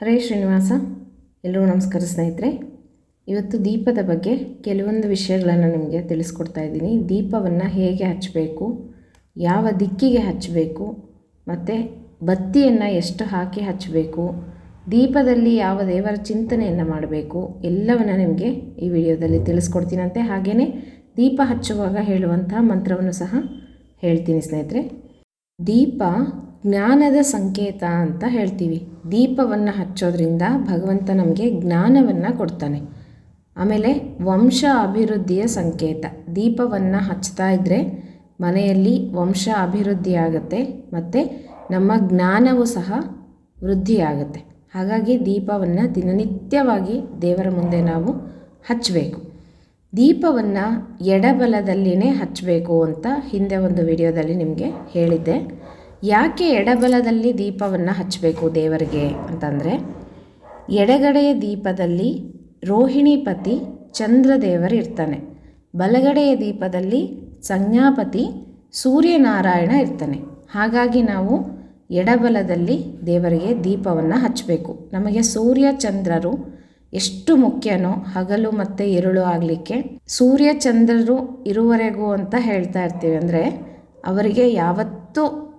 ಹರೇ ಶ್ರೀನಿವಾಸ ಎಲ್ಲರೂ ನಮಸ್ಕಾರ ಸ್ನೇಹಿತರೆ. ಇವತ್ತು ದೀಪದ ಬಗ್ಗೆ ಕೆಲವೊಂದು ವಿಷಯಗಳನ್ನು ನಿಮಗೆ ತಿಳಿಸ್ಕೊಡ್ತಾ ಇದ್ದೀನಿ. ದೀಪವನ್ನು ಹೇಗೆ ಹಚ್ಚಬೇಕು ಯಾವ ದಿಕ್ಕಿಗೆ ಹಚ್ಚಬೇಕು ಮತ್ತು ಬತ್ತಿಯನ್ನು ಎಷ್ಟು ಹಾಕಿ ಹಚ್ಚಬೇಕು ದೀಪದಲ್ಲಿ ಯಾವ ದೇವರ ಚಿಂತನೆಯನ್ನು ಮಾಡಬೇಕು, ಎಲ್ಲವನ್ನು ನಿಮಗೆ ಈ ವಿಡಿಯೋದಲ್ಲಿ ತಿಳಿಸ್ಕೊಡ್ತೀನಂತೆ. ಹಾಗೆಯೇ ದೀಪ ಹಚ್ಚುವಾಗ ಹೇಳುವಂತಹ ಮಂತ್ರವನ್ನು ಸಹ ಹೇಳ್ತೀನಿ ಸ್ನೇಹಿತರೆ. ದೀಪ ಜ್ಞಾನದ ಸಂಕೇತ ಅಂತ ಹೇಳ್ತೀವಿ. ದೀಪವನ್ನು ಹಚ್ಚೋದ್ರಿಂದ ಭಗವಂತ ನಮಗೆ ಜ್ಞಾನವನ್ನು ಕೊಡ್ತಾನೆ. ಆಮೇಲೆ ವಂಶ ಅಭಿವೃದ್ಧಿಯ ಸಂಕೇತ. ದೀಪವನ್ನು ಹಚ್ತಾ ಇದ್ದರೆ ಮನೆಯಲ್ಲಿ ವಂಶ ಅಭಿವೃದ್ಧಿ ಆಗುತ್ತೆ ಮತ್ತು ನಮ್ಮ ಜ್ಞಾನವೂ ಸಹ ವೃದ್ಧಿಯಾಗುತ್ತೆ ಹಾಗಾಗಿ ದೀಪವನ್ನು ದಿನನಿತ್ಯವಾಗಿ ದೇವರ ಮುಂದೆ ನಾವು ಹಚ್ಚಬೇಕು. ದೀಪವನ್ನು ಎಡಬಲದಲ್ಲಿನೇ ಹಚ್ಚಬೇಕು ಅಂತ ಹಿಂದೆ ಒಂದು ವಿಡಿಯೋದಲ್ಲಿ ನಿಮಗೆ ಹೇಳಿದ್ದೆ. ಯಾಕೆ ಎಡಬಲದಲ್ಲಿ ದೀಪವನ್ನು ಹಚ್ಚಬೇಕು ದೇವರಿಗೆ ಅಂತಂದರೆ, ಎಡಗಡೆಯ ದೀಪದಲ್ಲಿ ರೋಹಿಣಿಪತಿ ಚಂದ್ರದೇವರು ಇರ್ತಾನೆ. ಬಲಗಡೆಯ ದೀಪದಲ್ಲಿ ಸಂಜ್ಞಾಪತಿ ಸೂರ್ಯನಾರಾಯಣ ಇರ್ತಾನೆ. ಹಾಗಾಗಿ ನಾವು ಎಡಬಲದಲ್ಲಿ ದೇವರಿಗೆ ದೀಪವನ್ನು ಹಚ್ಚಬೇಕು. ನಮಗೆ ಸೂರ್ಯ ಚಂದ್ರರು ಎಷ್ಟು ಮುಖ್ಯನೋ, ಹಗಲು ಮತ್ತು ಇರುಳು ಆಗಲಿಕ್ಕೆ ಸೂರ್ಯ ಚಂದ್ರರು ಇರುವರೆಗೂ ಅಂತ ಹೇಳ್ತಾ ಇರ್ತೀವಿ. ಅಂದರೆ ಅವರಿಗೆ ಯಾವತ್ತೂ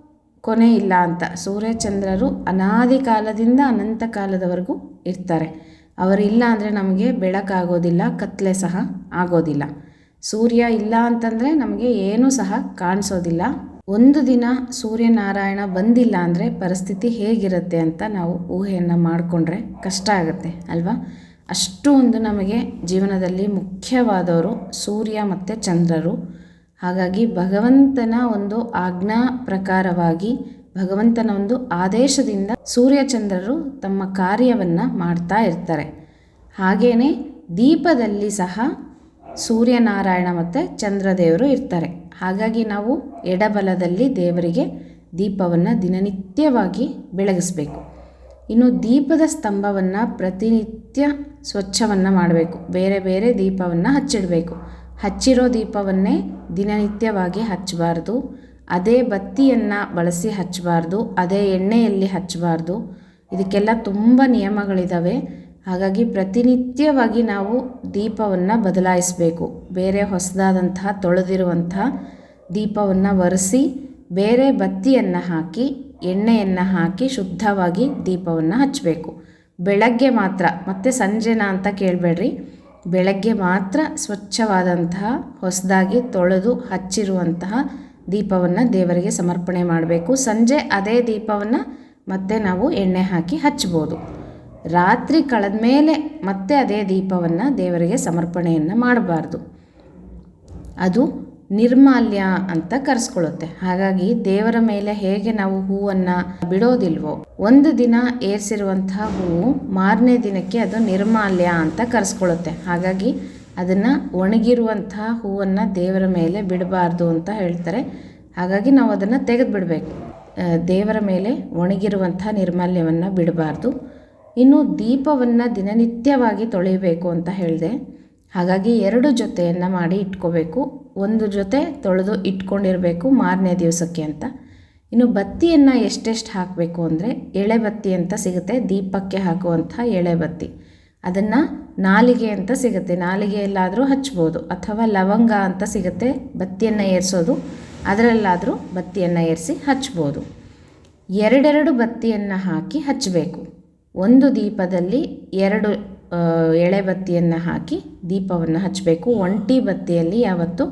ಕೊನೆ ಇಲ್ಲ ಅಂತ. ಸೂರ್ಯಚಂದ್ರರು ಅನಾದಿ ಕಾಲದಿಂದ ಅನಂತ ಕಾಲದವರೆಗೂ ಇರ್ತಾರೆ. ಅವರಿಲ್ಲ ಅಂದರೆ ನಮಗೆ ಬೆಳಕಾಗೋದಿಲ್ಲ ಕತ್ತಲೆ ಸಹ ಆಗೋದಿಲ್ಲ. ಸೂರ್ಯ ಇಲ್ಲ ಅಂತಂದರೆ ನಮಗೆ ಏನೂ ಸಹ ಕಾಣಿಸೋದಿಲ್ಲ. ಒಂದು ದಿನ ಸೂರ್ಯನಾರಾಯಣ ಬಂದಿಲ್ಲ ಅಂದರೆ ಪರಿಸ್ಥಿತಿ ಹೇಗಿರುತ್ತೆ ಅಂತ ನಾವು ಊಹೆಯನ್ನು ಮಾಡಿಕೊಂಡ್ರೆ ಕಷ್ಟ ಆಗುತ್ತೆ, ಅಲ್ವಾ? ಅಷ್ಟು ಒಂದು ನಮಗೆ ಜೀವನದಲ್ಲಿ ಮುಖ್ಯವಾದವರು ಸೂರ್ಯ ಮತ್ತು ಚಂದ್ರರು. ಹಾಗಾಗಿ ಭಗವಂತನ ಒಂದು ಆಜ್ಞಾ ಪ್ರಕಾರವಾಗಿ ಭಗವಂತನ ಒಂದು ಆದೇಶದಿಂದ ಸೂರ್ಯಚಂದ್ರರು ತಮ್ಮ ಕಾರ್ಯವನ್ನು ಮಾಡ್ತಾ ಇರ್ತಾರೆ. ಹಾಗೆಯೇ ದೀಪದಲ್ಲಿ ಸಹ ಸೂರ್ಯನಾರಾಯಣ ಮತ್ತು ಚಂದ್ರದೇವರು ಇರ್ತಾರೆ. ಹಾಗಾಗಿ ನಾವು ಎಡಬಲದಲ್ಲಿ ದೇವರಿಗೆ ದೀಪವನ್ನು ದಿನನಿತ್ಯವಾಗಿ ಬೆಳಗಿಸಬೇಕು. ಇನ್ನು ದೀಪದ ಸ್ತಂಭವನ್ನು ಪ್ರತಿನಿತ್ಯ ಸ್ವಚ್ಛವನ್ನು ಮಾಡಬೇಕು. ಬೇರೆ ಬೇರೆ ದೀಪವನ್ನು ಹಚ್ಚಿಡಬೇಕು. ಹಚ್ಚಿರೋ ದೀಪವನ್ನೇ ದಿನನಿತ್ಯವಾಗಿ ಹಚ್ಚಬಾರ್ದು. ಅದೇ ಬತ್ತಿಯನ್ನು ಬಳಸಿ ಹಚ್ಚಬಾರ್ದು. ಅದೇ ಎಣ್ಣೆಯಲ್ಲಿ ಹಚ್ಚಬಾರ್ದು. ಇದಕ್ಕೆಲ್ಲ ತುಂಬ ನಿಯಮಗಳಿದ್ದಾವೆ ಹಾಗಾಗಿ ಪ್ರತಿನಿತ್ಯವಾಗಿ ನಾವು ದೀಪವನ್ನು ಬದಲಾಯಿಸಬೇಕು. ಬೇರೆ ಹೊಸದಾದಂತಹ ತೊಳೆದಿರುವಂತಹ ದೀಪವನ್ನು ಒರೆಸಿ ಬೇರೆ ಬತ್ತಿಯನ್ನು ಹಾಕಿ, ಎಣ್ಣೆಯನ್ನು ಹಾಕಿ ಶುದ್ಧವಾಗಿ ದೀಪವನ್ನು ಹಚ್ಚಬೇಕು. ಬೆಳಗ್ಗೆ ಮಾತ್ರ, ಮತ್ತು ಸಂಜೆನಾ ಅಂತ ಕೇಳಬೇಡ್ರಿ. ಬೆಳಗ್ಗೆ ಮಾತ್ರ ಸ್ವಚ್ಛವಾದಂತಹ, ಹೊಸದಾಗಿ ತೊಳೆದು ಹಚ್ಚಿರುವಂತಹ ದೀಪವನ್ನು ದೇವರಿಗೆ ಸಮರ್ಪಣೆ ಮಾಡಬೇಕು. ಸಂಜೆ ಅದೇ ದೀಪವನ್ನು ಮತ್ತೆ ನಾವು ಎಣ್ಣೆ ಹಾಕಿ ಹಚ್ಬೋದು. ರಾತ್ರಿ ಕಳೆದ ಮೇಲೆ ಮತ್ತೆ ಅದೇ ದೀಪವನ್ನು ದೇವರಿಗೆ ಸಮರ್ಪಣೆಯನ್ನು ಮಾಡಬಾರ್ದು. ಅದು ನಿರ್ಮಾಲ್ಯ ಅಂತ ಕರೆಸ್ಕೊಳ್ಳುತ್ತೆ ಹಾಗಾಗಿ ದೇವರ ಮೇಲೆ ಹೇಗೆ ನಾವು ಹೂವನ್ನು ಬಿಡೋದಿಲ್ವೋ, ಒಂದು ದಿನ ಏರಿಸಿರುವಂತಹ ಹೂವು ಮಾರನೇ ದಿನಕ್ಕೆ ಅದು ನಿರ್ಮಾಲ್ಯ ಅಂತ ಕರೆಸ್ಕೊಳ್ಳುತ್ತೆ ಹಾಗಾಗಿ ಅದನ್ನು ಒಣಗಿರುವಂತಹ ಹೂವನ್ನು ದೇವರ ಮೇಲೆ ಬಿಡಬಾರ್ದು ಅಂತ ಹೇಳ್ತಾರೆ. ಹಾಗಾಗಿ ನಾವು ಅದನ್ನು ತೆಗೆದು ಬಿಡಬೇಕು ದೇವರ ಮೇಲೆ ಒಣಗಿರುವಂಥ ನಿರ್ಮಾಲ್ಯವನ್ನು ಬಿಡಬಾರ್ದು. ಇನ್ನು ದೀಪವನ್ನು ದಿನನಿತ್ಯವಾಗಿ ತೊಳೆಯಬೇಕು ಅಂತ ಹೇಳಿದೆ. ಹಾಗಾಗಿ ಎರಡು ಜೊತೆಯನ್ನು ಮಾಡಿ ಇಟ್ಕೋಬೇಕು. ಒಂದು ಜೊತೆ ತೊಳೆದು ಇಟ್ಕೊಂಡಿರಬೇಕು ಮಾರನೇ ದಿವಸಕ್ಕೆ ಅಂತ. ಇನ್ನು ಬತ್ತಿಯನ್ನು ಎಷ್ಟೆಷ್ಟು ಹಾಕಬೇಕು ಅಂದರೆ ಎಳೆ ಬತ್ತಿ ಅಂತ ಸಿಗುತ್ತೆ, ದೀಪಕ್ಕೆ ಹಾಕುವಂಥ ಎಳೆ ಬತ್ತಿ. ಅದನ್ನು ನಾಲಿಗೆ ಅಂತ ಸಿಗುತ್ತೆ, ನಾಲಿಗೆಯಲ್ಲಾದರೂ ಹಚ್ಬೋದು, ಅಥವಾ ಲವಂಗ ಅಂತ ಸಿಗುತ್ತೆ ಬತ್ತಿಯನ್ನು ಏರಿಸೋದು, ಅದರಲ್ಲಾದರೂ ಬತ್ತಿಯನ್ನು ಏರಿಸಿ ಹಚ್ಬೋದು. ಎರಡೆರಡು ಬತ್ತಿಯನ್ನು ಹಾಕಿ ಹಚ್ಚಬೇಕು ಒಂದು ದೀಪದಲ್ಲಿ ಎರಡು ಎಳೆ ಬತ್ತಿಯನ್ನು ಹಾಕಿ ದೀಪವನ್ನು ಹಚ್ಚಬೇಕು ಒಂಟಿ ಬತ್ತಿಯಲ್ಲಿ ಯಾವತ್ತು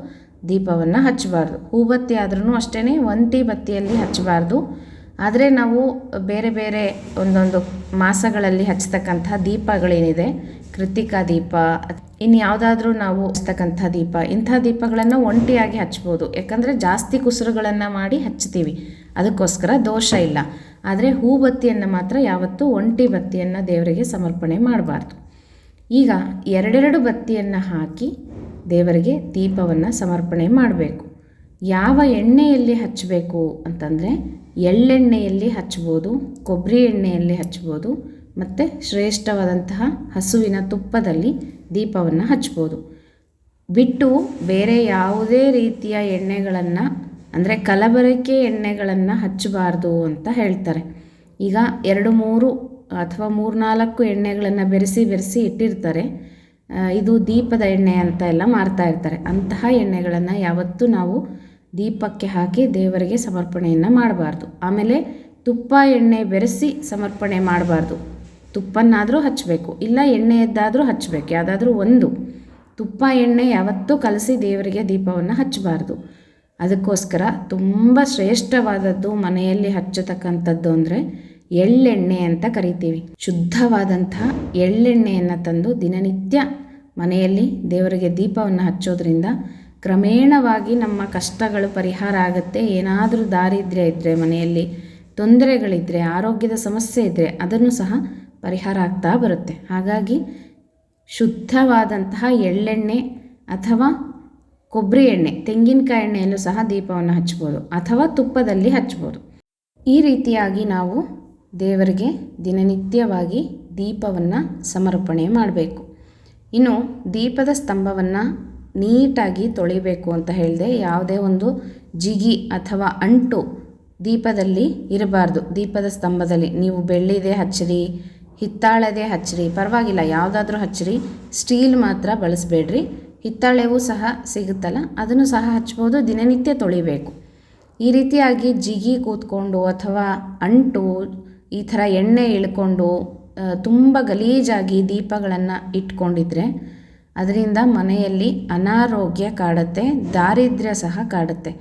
ದೀಪವನ್ನು ಹಚ್ಚಬಾರ್ದು ಹೂಬತ್ತಿ ಆದ್ರೂ ಅಷ್ಟೇ ಒಂಟಿ ಬತ್ತಿಯಲ್ಲಿ ಹಚ್ಚಬಾರ್ದು ಆದರೆ ನಾವು ಬೇರೆ ಬೇರೆ ಒಂದೊಂದು ಮಾಸಗಳಲ್ಲಿ ಹಚ್ಚತಕ್ಕಂಥ ದೀಪಗಳೇನಿದೆ, ಕೃತಿಕಾ ದೀಪ ಇನ್ನು ಯಾವುದಾದ್ರೂ ನಾವು ಹಚ್ತಕ್ಕಂಥ ದೀಪ ಇಂಥ ದೀಪಗಳನ್ನು ಒಂಟಿಯಾಗಿ ಹಚ್ಬೋದು. ಯಾಕಂದರೆ ಜಾಸ್ತಿ ಕುಸುರುಗಳನ್ನು ಮಾಡಿ ಹಚ್ತೀವಿ. ಅದಕ್ಕೋಸ್ಕರ ದೋಷ ಇಲ್ಲ. ಆದರೆ ಹೂಬತ್ತಿಯನ್ನು ಮಾತ್ರ ಯಾವತ್ತೂ ಒಂಟಿ ಬತ್ತಿಯನ್ನು ದೇವರಿಗೆ ಸಮರ್ಪಣೆ ಮಾಡಬಾರ್ದು. ಈಗ ಎರಡೆರಡು ಬತ್ತಿಯನ್ನು ಹಾಕಿ ದೇವರಿಗೆ ದೀಪವನ್ನು ಸಮರ್ಪಣೆ ಮಾಡಬೇಕು. ಯಾವ ಎಣ್ಣೆಯಲ್ಲಿ ಹಚ್ಚಬೇಕು ಅಂತಂದರೆ ಎಳ್ಳೆಣ್ಣೆಯಲ್ಲಿ ಹಚ್ಬೋದು ಕೊಬ್ಬರಿ ಎಣ್ಣೆಯಲ್ಲಿ ಹಚ್ಬೋದು ಮತ್ತು ಶ್ರೇಷ್ಠವಾದಂತಹ ಹಸುವಿನ ತುಪ್ಪದಲ್ಲಿ ದೀಪವನ್ನು ಹಚ್ಬೋದು ಬಿಟ್ಟು ಬೇರೆ ಯಾವುದೇ ರೀತಿಯ ಎಣ್ಣೆಗಳನ್ನು, ಅಂದರೆ ಕಲಬೆರಕೆ ಎಣ್ಣೆಗಳನ್ನು ಹಚ್ಚಬಾರ್ದು ಅಂತ ಹೇಳ್ತಾರೆ. ಈಗ ಎರಡು ಮೂರು ಅಥವಾ ಮೂರ್ನಾಲ್ಕು ಎಣ್ಣೆಗಳನ್ನು ಬೆರೆಸಿ ಬೆರೆಸಿ ಇಟ್ಟಿರ್ತಾರೆ. ಇದು ದೀಪದ ಎಣ್ಣೆ ಅಂತ ಎಲ್ಲ ಮಾರ್ತಾ ಇರ್ತಾರೆ. ಅಂತಹ ಎಣ್ಣೆಗಳನ್ನು ಯಾವತ್ತೂ ನಾವು ದೀಪಕ್ಕೆ ಹಾಕಿ ದೇವರಿಗೆ ಸಮರ್ಪಣೆಯನ್ನು ಮಾಡಬಾರ್ದು. ಆಮೇಲೆ ತುಪ್ಪ ಎಣ್ಣೆ ಬೆರೆಸಿ ಸಮರ್ಪಣೆ ಮಾಡಬಾರ್ದು. ತುಪ್ಪನ್ನಾದರೂ ಹಚ್ಚಬೇಕು ಇಲ್ಲ ಎಣ್ಣೆಯದ್ದಾದರೂ ಹಚ್ಚಬೇಕು ಯಾವುದಾದ್ರೂ ಒಂದು. ತುಪ್ಪ ಎಣ್ಣೆ ಯಾವತ್ತೂ ಕಲಸಿ ದೇವರಿಗೆ ದೀಪವನ್ನು ಹಚ್ಚಬಾರ್ದು. ಅದಕ್ಕೋಸ್ಕರ ತುಂಬ ಶ್ರೇಷ್ಠವಾದದ್ದು ಮನೆಯಲ್ಲಿ ಹಚ್ಚತಕ್ಕಂಥದ್ದು ಅಂದರೆ ಎಳ್ಳೆಣ್ಣೆ ಅಂತ ಕರಿತೀವಿ. ಶುದ್ಧವಾದಂತಹ ಎಳ್ಳೆಣ್ಣೆಯನ್ನು ತಂದು ದಿನನಿತ್ಯ ಮನೆಯಲ್ಲಿ ದೇವರಿಗೆ ದೀಪವನ್ನು ಹಚ್ಚೋದ್ರಿಂದ ಕ್ರಮೇಣವಾಗಿ ನಮ್ಮ ಕಷ್ಟಗಳು ಪರಿಹಾರ ಆಗುತ್ತೆ. ಏನಾದರೂ ದಾರಿದ್ರ್ಯ ಇದ್ದರೆ ಮನೆಯಲ್ಲಿ ತೊಂದರೆಗಳಿದ್ದರೆ ಆರೋಗ್ಯದ ಸಮಸ್ಯೆ ಇದ್ದರೆ ಅದನ್ನು ಸಹ ಪರಿಹಾರ ಆಗ್ತಾ ಬರುತ್ತೆ. ಹಾಗಾಗಿ ಶುದ್ಧವಾದಂತಹ ಎಳ್ಳೆಣ್ಣೆ ಅಥವಾ ಕೊಬ್ಬರಿ ಎಣ್ಣೆ, ತೆಂಗಿನಕಾಯಿ ಎಣ್ಣೆಯಲ್ಲೂ ಸಹ ದೀಪವನ್ನು ಹಚ್ಬೋದು ಅಥವಾ ತುಪ್ಪದಲ್ಲಿ ಹಚ್ಬೋದು. ಈ ರೀತಿಯಾಗಿ ನಾವು ದೇವರಿಗೆ ದಿನನಿತ್ಯವಾಗಿ ದೀಪವನ್ನು ಸಮರ್ಪಣೆ ಮಾಡಬೇಕು. ಇನ್ನು ದೀಪದ ಸ್ತಂಭವನ್ನು ನೀಟಾಗಿ ತೊಳಿಬೇಕು ಅಂತ ಹೇಳಿದೆ ಯಾವುದೇ ಒಂದು ಜಿಗಿ ಅಥವಾ ಅಂಟು ದೀಪದಲ್ಲಿ ಇರಬಾರ್ದು. ದೀಪದ ಸ್ತಂಭದಲ್ಲಿ ನೀವು ಬೆಳ್ಳಿದೆ ಹಚ್ಚಿರಿ, ಹಿತ್ತಾಳೆದೇ ಹಚ್ಚಿರಿ, ಪರವಾಗಿಲ್ಲ, ಯಾವುದಾದ್ರೂ ಹಚ್ಚಿರಿ, ಸ್ಟೀಲ್ ಮಾತ್ರ ಬಳಸಬೇಡ್ರಿ. ಹಿತ್ತಾಳೆವೂ ಸಹ ಸಿಗುತ್ತಲ್ಲ, ಅದನ್ನು ಸಹ ಹಚ್ಬೋದು, ದಿನನಿತ್ಯ ತೊಳಿಬೇಕು. ಈ ರೀತಿಯಾಗಿ ಜಿಗಿ ಕೂತ್ಕೊಂಡು ಅಥವಾ ಅಂಟು ಈ ಥರ ಎಣ್ಣೆ ಇಳ್ಕೊಂಡು ತುಂಬ ಗಲೀಜಾಗಿ ದೀಪಗಳನ್ನು ಇಟ್ಕೊಂಡಿದ್ರೆ ಅದರಿಂದ ಮನೆಯಲ್ಲಿ ಅನಾರೋಗ್ಯ ಕಾಡುತ್ತೆ, ದಾರಿದ್ರ್ಯ ಸಹ ಕಾಡುತ್ತೆ.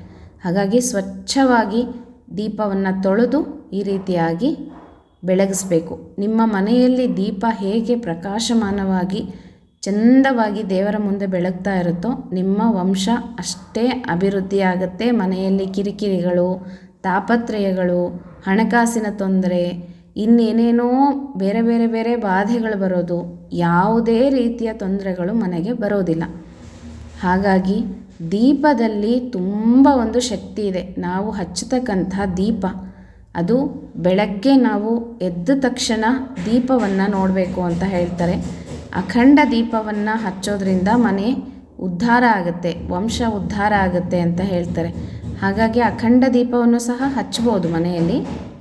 ಹಾಗಾಗಿ ಸ್ವಚ್ಛವಾಗಿ ದೀಪವನ್ನು ತೊಳೆದು ಈ ರೀತಿಯಾಗಿ ಬೆಳಗಿಸ್ಬೇಕು. ನಿಮ್ಮ ಮನೆಯಲ್ಲಿ ದೀಪ ಹೇಗೆ ಪ್ರಕಾಶಮಾನವಾಗಿ, ಚಂದವಾಗಿ ದೇವರ ಮುಂದೆ ಬೆಳಗ್ತಾ ಇರುತ್ತೋ, ನಿಮ್ಮ ವಂಶ ಅಷ್ಟೇ ಅಭಿವೃದ್ಧಿ ಆಗುತ್ತೆ ಮನೆಯಲ್ಲಿ ಕಿರಿಕಿರಿಗಳು ತಾಪತ್ರಯಗಳು, ಹಣಕಾಸಿನ ತೊಂದರೆ, ಇನ್ನೇನೇನೋ ಬೇರೆ ಬೇರೆ ಬೇರೆ ಬಾಧೆಗಳು ಬರೋದು, ಯಾವುದೇ ರೀತಿಯ ತೊಂದರೆಗಳು ಮನೆಗೆ ಬರೋದಿಲ್ಲ. ಹಾಗಾಗಿ ದೀಪದಲ್ಲಿ ತುಂಬ ಒಂದು ಶಕ್ತಿ ಇದೆ. ನಾವು ಹಚ್ಚತಕ್ಕಂಥ ದೀಪ, ಅದು ಬೆಳಗ್ಗೆ ನಾವು ಎದ್ದ ತಕ್ಷಣ ದೀಪವನ್ನು ನೋಡಬೇಕು ಅಂತ ಹೇಳ್ತಾರೆ. ಅಖಂಡ ದೀಪವನ್ನು ಹಚ್ಚೋದ್ರಿಂದ ಮನೆ ಉದ್ಧಾರ ಆಗುತ್ತೆ, ವಂಶ ಉದ್ಧಾರ ಆಗುತ್ತೆ ಅಂತ ಹೇಳ್ತಾರೆ. ಹಾಗಾಗಿ ಅಖಂಡ ದೀಪವನ್ನು ಸಹ ಹಚ್ಬೋದು ಮನೆಯಲ್ಲಿ.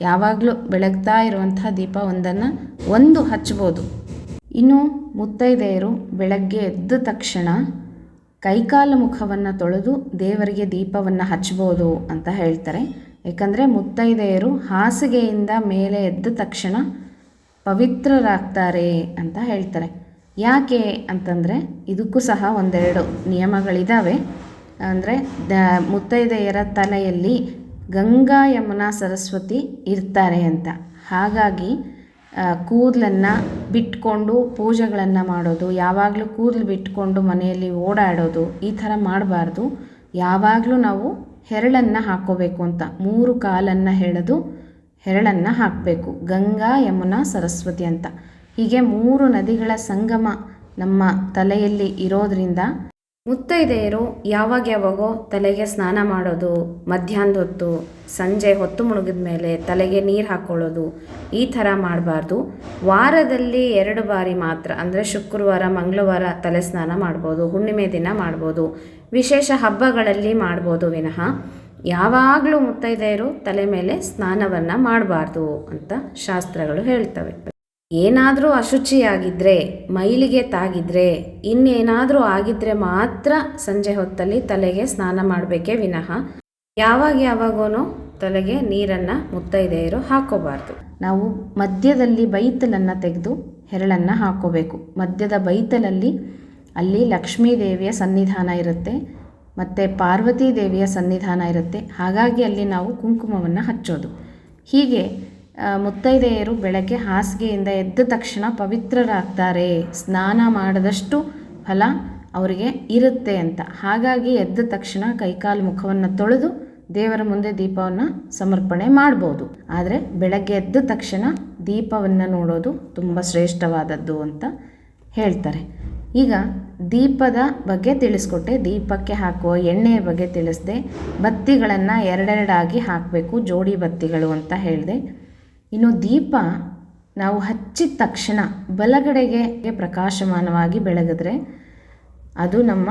ಯಾವಾಗಲೂ ಬೆಳಗ್ತಾ ಇರುವಂತಹ ದೀಪ ಒಂದನ್ನು ಒಂದು ಹಚ್ಬೋದು ಇನ್ನು ಮುತ್ತೈದೆಯರು ಬೆಳಗ್ಗೆ ಎದ್ದ ತಕ್ಷಣ ಕೈಕಾಲು ಮುಖವನ್ನು ತೊಳೆದು ದೇವರಿಗೆ ದೀಪವನ್ನು ಹಚ್ಬೋದು ಅಂತ ಹೇಳ್ತಾರೆ. ಏಕೆಂದರೆ ಮುತ್ತೈದೆಯರು ಹಾಸಿಗೆಯಿಂದ ಮೇಲೆ ಎದ್ದ ತಕ್ಷಣ ಪವಿತ್ರರಾಗ್ತಾರೆ ಅಂತ ಹೇಳ್ತಾರೆ. ಯಾಕೆ ಅಂತಂದರೆ ಇದಕ್ಕೂ ಸಹ ಒಂದೆರಡು ನಿಯಮಗಳಿದ್ದಾವೆ ಅಂದರೆ ದ ಮುತ್ತೈದೆಯರ ತಲೆಯಲ್ಲಿ ಗಂಗಾ ಯಮುನಾ ಸರಸ್ವತಿ ಇರ್ತಾರೆ ಅಂತ. ಹಾಗಾಗಿ ಕೂದಲನ್ನು ಬಿಟ್ಕೊಂಡು ಪೂಜೆಗಳನ್ನು ಮಾಡೋದು, ಯಾವಾಗಲೂ ಕೂದಲು ಬಿಟ್ಕೊಂಡು ಮನೆಯಲ್ಲಿ ಓಡಾಡೋದು, ಈ ಥರ ಮಾಡಬಾರ್ದು. ಯಾವಾಗಲೂ ನಾವು ಹೆರಳನ್ನು ಹಾಕ್ಕೋಬೇಕು ಅಂತ. ಮೂರು ಕಾಲನ್ನು ಎಳೆದು ಹೆರಳನ್ನು ಹಾಕಬೇಕು. ಗಂಗಾ ಯಮುನಾ ಸರಸ್ವತಿ ಅಂತ. ಹೀಗೆ ಮೂರು ನದಿಗಳ ಸಂಗಮ ನಮ್ಮ ತಲೆಯಲ್ಲಿ ಇರೋದ್ರಿಂದ ಮುತ್ತೈದೆಯರು ಯಾವಾಗ ಯಾವಾಗೋ ತಲೆಗೆ ಸ್ನಾನ ಮಾಡೋದು ಮಧ್ಯಾಹ್ನದ ಹೊತ್ತು ಸಂಜೆ ಹೊತ್ತು ಮುಳುಗಿದ ಮೇಲೆ ತಲೆಗೆ ನೀರು ಹಾಕ್ಕೊಳ್ಳೋದು ಈ ಥರ ಮಾಡಬಾರ್ದು. ವಾರದಲ್ಲಿ ಎರಡು ಬಾರಿ ಮಾತ್ರ, ಅಂದರೆ ಶುಕ್ರವಾರ, ಮಂಗಳವಾರ ತಲೆ ಸ್ನಾನ ಮಾಡ್ಬೋದು, ಹುಣ್ಣಿಮೆ ದಿನ ಮಾಡ್ಬೋದು, ವಿಶೇಷ ಹಬ್ಬಗಳಲ್ಲಿ ಮಾಡ್ಬೋದು ವಿನಃ. ಯಾವಾಗಲೂ ಮುತ್ತೈದೆಯರು ತಲೆ ಮೇಲೆ ಸ್ನಾನವನ್ನು ಮಾಡಬಾರ್ದು ಅಂತ ಶಾಸ್ತ್ರಗಳು ಹೇಳ್ತವೆ. ಏನಾದರೂ ಅಶುಚಿಯಾಗಿದ್ದರೆ ಮೈಲಿಗೆ ತಾಗಿದ್ರೆ, ಇನ್ನೇನಾದರೂ ಆಗಿದ್ದರೆ ಮಾತ್ರ ಸಂಜೆ ಹೊತ್ತಲ್ಲಿ ತಲೆಗೆ ಸ್ನಾನ ಮಾಡಬೇಕೇ ವಿನಃ. ಯಾವಾಗ ಯಾವಾಗೋ ತಲೆಗೆ ನೀರನ್ನು ಮುತ್ತೈದೆಯರು ಹಾಕೋಬಾರ್ದು. ನಾವು ಮಧ್ಯದಲ್ಲಿ ಬೈತಲನ್ನು ತೆಗೆದು ಹೆರಳನ್ನು ಹಾಕೋಬೇಕು. ಮಧ್ಯದ ಬೈತಲಲ್ಲಿ ಅಲ್ಲಿ ಲಕ್ಷ್ಮೀ ದೇವಿಯ ಸನ್ನಿಧಾನ ಇರುತ್ತೆ, ಮತ್ತು ಪಾರ್ವತಿ ದೇವಿಯ ಸನ್ನಿಧಾನ ಇರುತ್ತೆ. ಹಾಗಾಗಿ ಅಲ್ಲಿ ನಾವು ಕುಂಕುಮವನ್ನು ಹಚ್ಚೋದು. ಹೀಗೆ ಮುತ್ತೈದೆಯರು ಬೆಳಗ್ಗೆ ಹಾಸಿಗೆಯಿಂದ ಎದ್ದ ತಕ್ಷಣ ಪವಿತ್ರರಾಗ್ತಾರೆ. ಸ್ನಾನ ಮಾಡಿದಷ್ಟು ಫಲ ಅವರಿಗೆ ಇರುತ್ತೆ ಅಂತ. ಹಾಗಾಗಿ ಎದ್ದ ತಕ್ಷಣ ಕೈಕಾಲು ಮುಖವನ್ನು ತೊಳೆದು ದೇವರ ಮುಂದೆ ದೀಪವನ್ನು ಸಮರ್ಪಣೆ ಮಾಡ್ಬೋದು. ಆದರೆ ಬೆಳಗ್ಗೆ ಎದ್ದ ತಕ್ಷಣ ದೀಪವನ್ನು ನೋಡೋದು ತುಂಬ ಶ್ರೇಷ್ಠವಾದದ್ದು ಅಂತ ಹೇಳ್ತಾರೆ. ಈಗ ದೀಪದ ಬಗ್ಗೆ ತಿಳಿಸ್ಕೊಟ್ಟೆ. ದೀಪಕ್ಕೆ ಹಾಕುವ ಎಣ್ಣೆಯ ಬಗ್ಗೆ ತಿಳಿಸ್ದೆ. ಬತ್ತಿಗಳನ್ನು ಎರಡೆರಡಾಗಿ ಹಾಕಬೇಕು. ಜೋಡಿ ಬತ್ತಿಗಳು ಅಂತ ಹೇಳಿದೆ. ಇನ್ನು ದೀಪ ನಾವು ಹಚ್ಚಿದ ತಕ್ಷಣ ಬಲಗಡೆಗೆ ಪ್ರಕಾಶಮಾನವಾಗಿ ಬೆಳಗಿದ್ರೆ ಅದು ನಮ್ಮ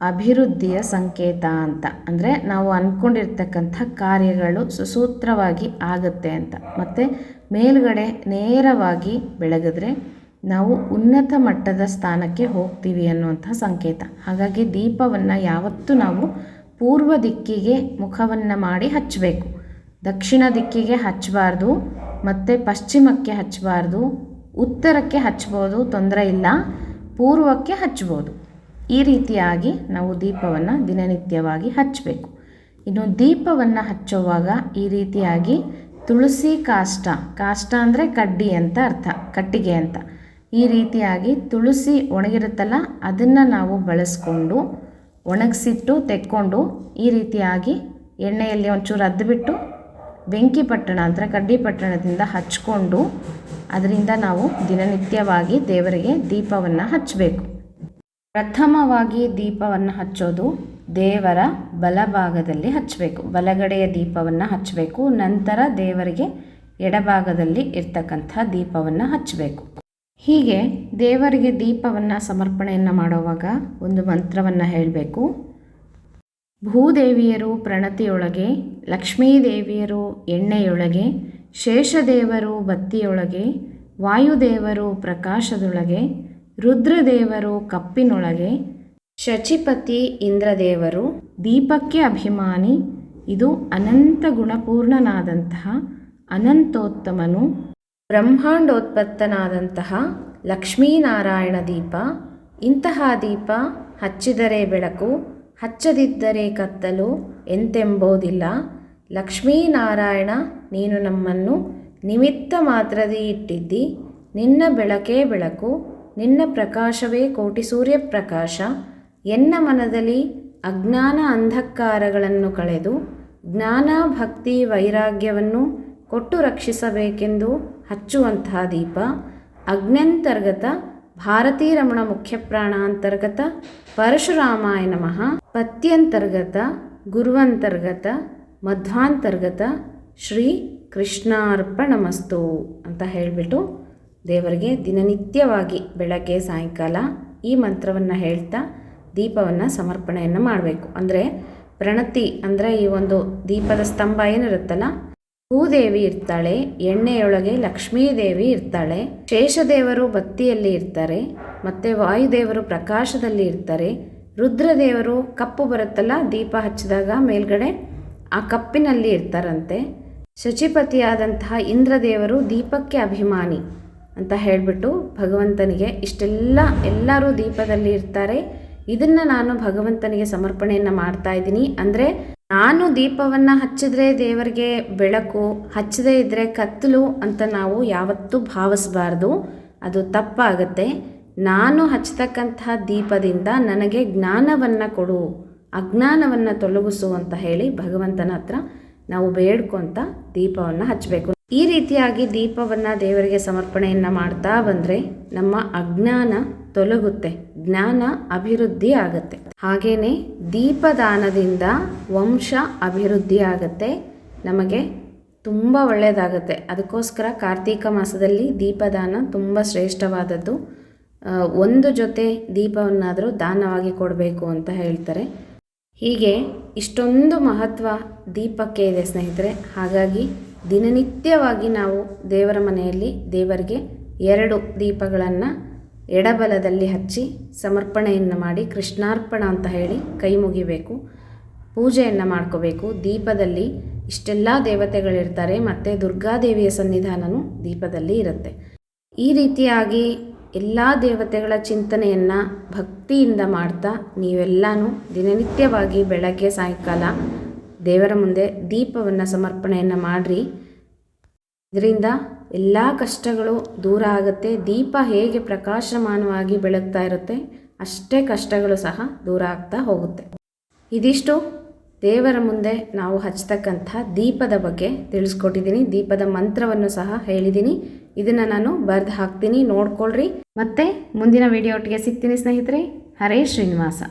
ಅಭಿವೃದ್ಧಿಯ ಸಂಕೇತ ಅಂತ. ಅಂದರೆ ನಾವು ಅಂದ್ಕೊಂಡಿರ್ತಕ್ಕಂಥ ಕಾರ್ಯಗಳು ಸುಸೂತ್ರವಾಗಿ ಆಗುತ್ತೆ ಅಂತ. ಮತ್ತು ಮೇಲುಗಡೆ ನೇರವಾಗಿ ಬೆಳಗಿದ್ರೆ ನಾವು ಉನ್ನತ ಮಟ್ಟದ ಸ್ಥಾನಕ್ಕೆ ಹೋಗ್ತೀವಿ ಅನ್ನುವಂಥ ಸಂಕೇತ. ಹಾಗಾಗಿ ದೀಪವನ್ನು ಯಾವತ್ತೂ ನಾವು ಪೂರ್ವ ದಿಕ್ಕಿಗೆ ಮುಖವನ್ನು ಮಾಡಿ ಹಚ್ಚಬೇಕು ದಕ್ಷಿಣ ದಿಕ್ಕಿಗೆ ಹಚ್ಚಬಾರ್ದು ಮತ್ತು ಪಶ್ಚಿಮಕ್ಕೆ ಹಚ್ಚಬಾರ್ದು, ಉತ್ತರಕ್ಕೆ ಹಚ್ಬೋದು ತೊಂದರೆ ಇಲ್ಲ, ಪೂರ್ವಕ್ಕೆ ಹಚ್ಬೋದು ಈ ರೀತಿಯಾಗಿ ನಾವು ದೀಪವನ್ನು ದಿನನಿತ್ಯವಾಗಿ ಹಚ್ಚಬೇಕು. ಇನ್ನು ದೀಪವನ್ನು ಹಚ್ಚುವಾಗ ಈ ರೀತಿಯಾಗಿ ತುಳಸಿ ಕಾಷ್ಟ ಕಾಷ್ಟ ಅಂದರೆ ಕಡ್ಡಿ ಅಂತ ಅರ್ಥ, ಕಟ್ಟಿಗೆ ಅಂತ. ಈ ರೀತಿಯಾಗಿ ತುಳಸಿ ಒಣಗಿರುತ್ತಲ್ಲ, ಅದನ್ನು ನಾವು ಬಳಸ್ಕೊಂಡು, ಒಣಗಿಸಿಟ್ಟು, ತೆಕ್ಕೊಂಡು ಈ ರೀತಿಯಾಗಿ ಎಣ್ಣೆಯಲ್ಲಿ ಒಂಚೂರು ಅದ್ದುಬಿಟ್ಟು ಬೆಂಕಿ ಪಟ್ಟಣ ಅಂದರೆ ಕಡ್ಡಿ ಪಟ್ಟಣದಿಂದ ಹಚ್ಕೊಂಡು ಅದರಿಂದ ನಾವು ದಿನನಿತ್ಯವಾಗಿ ದೇವರಿಗೆ ದೀಪವನ್ನು ಹಚ್ಚಬೇಕು. ಪ್ರಥಮವಾಗಿ ದೀಪವನ್ನು ಹಚ್ಚೋದು ದೇವರ ಬಲಭಾಗದಲ್ಲಿ ಹಚ್ಚಬೇಕು. ಬಲಗಡೆಯ ದೀಪವನ್ನು ಹಚ್ಚಬೇಕು. ನಂತರ ದೇವರಿಗೆ ಎಡಭಾಗದಲ್ಲಿ ಇರ್ತಕ್ಕಂಥ ದೀಪವನ್ನು ಹಚ್ಚಬೇಕು. ಹೀಗೆ ದೇವರಿಗೆ ದೀಪವನ್ನು ಸಮರ್ಪಣೆಯನ್ನು ಮಾಡುವಾಗ ಒಂದು ಮಂತ್ರವನ್ನು ಹೇಳಬೇಕು. ಭೂದೇವಿಯರು ಪ್ರಣತಿಯೊಳಗೆ ಲಕ್ಷ್ಮೀದೇವಿಯರು ಎಣ್ಣೆಯೊಳಗೆ, ಶೇಷದೇವರು ಬತ್ತಿಯೊಳಗೆ, ವಾಯುದೇವರು ಪ್ರಕಾಶದೊಳಗೆ, ರುದ್ರದೇವರು ಕಪ್ಪಿನೊಳಗೆ, ಶಚಿಪತಿ ಇಂದ್ರದೇವರು ದೀಪಕ್ಕೆ ಅಭಿಮಾನಿ, ಇದು ಅನಂತ ಗುಣಪೂರ್ಣನಾದಂತಹ ಅನಂತೋತ್ತಮನು, ಬ್ರಹ್ಮಾಂಡೋತ್ಪತ್ತನಾದಂತಹ ಲಕ್ಷ್ಮೀನಾರಾಯಣ ದೀಪ, ಇಂತಹ ದೀಪ ಹಚ್ಚಿದರೆ ಬೆಳಕು ಹಚ್ಚದಿದ್ದರೆ ಕತ್ತಲು ಎಂತೆಂಬೋದಿಲ್ಲ. ಲಕ್ಷ್ಮೀನಾರಾಯಣ ನೀನು ನಮ್ಮನ್ನು ನಿಮಿತ್ತ ಮಾತ್ರದಿ ಇಟ್ಟಿದ್ದಿ. ನಿನ್ನ ಬೆಳಕೇ ಬೆಳಕು, ನಿನ್ನ ಪ್ರಕಾಶವೇ ಕೋಟಿ ಸೂರ್ಯ ಪ್ರಕಾಶ. ಎನ್ನ ಮನದಲ್ಲಿ ಅಜ್ಞಾನ ಅಂಧಕಾರಗಳನ್ನು ಕಳೆದು ಜ್ಞಾನ, ಭಕ್ತಿ, ವೈರಾಗ್ಯವನ್ನು ಕೊಟ್ಟು ರಕ್ಷಿಸಬೇಕೆಂದು ಹಚ್ಚುವಂತಹ ದೀಪ. ಅಗ್ನ್ಯಂತರ್ಗತ ಭಾರತೀ ರಮಣ ಮುಖ್ಯ ಪ್ರಾಣಾಂತರ್ಗತ ಪರಶುರಾಮಾಯ ನಮಃ. ಪತ್ಯಂತರ್ಗತ, ಗುರುವಂತರ್ಗತ, ಮಧ್ವಾಂತರ್ಗತ ಶ್ರೀ ಕೃಷ್ಣಾರ್ಪಣಮಸ್ತು ಅಂತ ಹೇಳಿಬಿಟ್ಟು ದೇವರಿಗೆ ದಿನನಿತ್ಯವಾಗಿ ಬೆಳಗ್ಗೆ, ಸಾಯಂಕಾಲ ಈ ಮಂತ್ರವನ್ನು ಹೇಳ್ತಾ ದೀಪವನ್ನು ಸಮರ್ಪಣೆಯನ್ನು ಮಾಡಬೇಕು. ಅಂದರೆ ಪ್ರಣತಿ ಅಂದರೆ ಈ ಒಂದು ದೀಪದ ಸ್ತಂಭ ಏನಿರುತ್ತಲ್ಲ ಭೂದೇವಿ ಇರ್ತಾಳೆ, ಎಣ್ಣೆಯೊಳಗೆ ಲಕ್ಷ್ಮೀದೇವಿ ಇರ್ತಾಳೆ, ಶೇಷದೇವರು ಬತ್ತಿಯಲ್ಲಿ ಇರ್ತಾರೆ, ಮತ್ತು ವಾಯುದೇವರು ಪ್ರಕಾಶದಲ್ಲಿ ಇರ್ತಾರೆ, ರುದ್ರದೇವರು ಕಪ್ಪು ಬರುತ್ತಲ್ಲ, ದೀಪ ಹಚ್ಚಿದಾಗ ಮೇಲ್ಗಡೆ ಆ ಕಪ್ಪಿನಲ್ಲಿ ಇರ್ತಾರಂತೆ. ಶಚಿಪತಿಯಾದಂತಹ ಇಂದ್ರದೇವರು ದೀಪಕ್ಕೆ ಅಭಿಮಾನಿ ಅಂತ ಹೇಳಿಬಿಟ್ಟು ಭಗವಂತನಿಗೆ ಇಷ್ಟೆಲ್ಲ, ಎಲ್ಲರೂ ದೀಪದಲ್ಲಿ ಇರ್ತಾರೆ. ಇದನ್ನು ನಾನು ಭಗವಂತನಿಗೆ ಸಮರ್ಪಣೆಯನ್ನು ಮಾಡ್ತಾ ಇದ್ದೀನಿ. ಅಂದರೆ ನಾನು ದೀಪವನ್ನು ಹಚ್ಚಿದ್ರೆ ದೇವರಿಗೆ ಬೆಳಕು, ಹಚ್ಚದೇ ಇದ್ದರೆ ಕತ್ತಲು ಅಂತ ನಾವು ಯಾವತ್ತೂ ಭಾವಿಸಬಾರ್ದು. ಅದು ತಪ್ಪಾಗುತ್ತೆ. ನಾನು ಹಚ್ಚತಕ್ಕಂತಹ ದೀಪದಿಂದ ನನಗೆ ಜ್ಞಾನವನ್ನು ಕೊಡು, ಅಜ್ಞಾನವನ್ನು ತೊಲಗಿಸು ಅಂತ ಹೇಳಿ ಭಗವಂತನ ಹತ್ರ ನಾವು ಬೇಡ್ಕೊತ ದೀಪವನ್ನು ಹಚ್ಚಬೇಕು ಈ ರೀತಿಯಾಗಿ ದೀಪವನ್ನು ದೇವರಿಗೆ ಸಮರ್ಪಣೆಯನ್ನು ಮಾಡ್ತಾ ಬಂದರೆ ನಮ್ಮ ಅಜ್ಞಾನ ತೊಲಗುತ್ತೆ, ಜ್ಞಾನ ಅಭಿವೃದ್ಧಿ ಆಗುತ್ತೆ. ಹಾಗೆಯೇ ದೀಪದಾನದಿಂದ ವಂಶ ಅಭಿವೃದ್ಧಿ ಆಗುತ್ತೆ, ನಮಗೆ ತುಂಬ ಒಳ್ಳೆಯದಾಗುತ್ತೆ ಅದಕ್ಕೋಸ್ಕರ ಕಾರ್ತೀಕ ಮಾಸದಲ್ಲಿ ದೀಪದಾನ ತುಂಬ ಶ್ರೇಷ್ಠವಾದದ್ದು. ಒಂದು ಜೊತೆ ದೀಪವನ್ನಾದರೂ ದಾನವಾಗಿ ಕೊಡಬೇಕು ಅಂತ ಹೇಳ್ತಾರೆ. ಹೀಗೆ ಇಷ್ಟೊಂದು ಮಹತ್ವ ದೀಪಕ್ಕೆ ಇದೆ ಸ್ನೇಹಿತರೆ. ಹಾಗಾಗಿ ದಿನನಿತ್ಯವಾಗಿ ನಾವು ದೇವರ ಮನೆಯಲ್ಲಿ ದೇವರಿಗೆ ಎರಡು ದೀಪಗಳನ್ನು ಎಡಬಲದಲ್ಲಿ ಹಚ್ಚಿ ಸಮರ್ಪಣೆಯನ್ನು ಮಾಡಿ ಕೃಷ್ಣಾರ್ಪಣ ಅಂತ ಹೇಳಿ ಕೈ ಮುಗಿಬೇಕು. ಪೂಜೆಯನ್ನು ಮಾಡ್ಕೋಬೇಕು. ದೀಪದಲ್ಲಿ ಇಷ್ಟೆಲ್ಲ ದೇವತೆಗಳಿರ್ತಾರೆ, ಮತ್ತು ದುರ್ಗಾದೇವಿಯ ಸನ್ನಿಧಾನವೂ ದೀಪದಲ್ಲಿ ಇರುತ್ತೆ. ಈ ರೀತಿಯಾಗಿ ಎಲ್ಲ ದೇವತೆಗಳ ಚಿಂತನೆಯನ್ನು ಭಕ್ತಿಯಿಂದ ಮಾಡ್ತಾ ನೀವೆಲ್ಲನೂ ದಿನನಿತ್ಯವಾಗಿ ಬೆಳಗ್ಗೆ, ಸಾಯಂಕಾಲ ದೇವರ ಮುಂದೆ ದೀಪವನ್ನು ಸಮರ್ಪಣೆಯನ್ನು ಮಾಡಿರಿ. ಇದರಿಂದ ಎಲ್ಲ ಕಷ್ಟಗಳು ದೂರ ಆಗುತ್ತೆ, ದೀಪ ಹೇಗೆ ಪ್ರಕಾಶಮಾನವಾಗಿ ಬೆಳಗ್ತಾ ಇರುತ್ತೆ, ಅಷ್ಟೇ ಕಷ್ಟಗಳು ಸಹ ದೂರ ಆಗ್ತಾ ಹೋಗುತ್ತೆ. ಇದಿಷ್ಟು. ದೇವರ ಮುಂದೆ ನಾವು ಹಚ್ಚತಕ್ಕಂಥ ದೀಪದ ಬಗ್ಗೆ ತಿಳಿಸ್ಕೊಟ್ಟಿದ್ದೀನಿ. ದೀಪದ ಮಂತ್ರವನ್ನು ಸಹ ಹೇಳಿದ್ದೀನಿ. ಇದನ್ನು ನಾನು ಬರೆದು ಹಾಕ್ತೀನಿ. ನೋಡ್ಕೊಳ್ರಿ. ಮತ್ತೆ ಮುಂದಿನ ವಿಡಿಯೋ ಒಟ್ಟಿಗೆ ಸಿಗ್ತೀನಿ ಸ್ನೇಹಿತರೆ. ಹರೇ ಶ್ರೀನಿವಾಸ.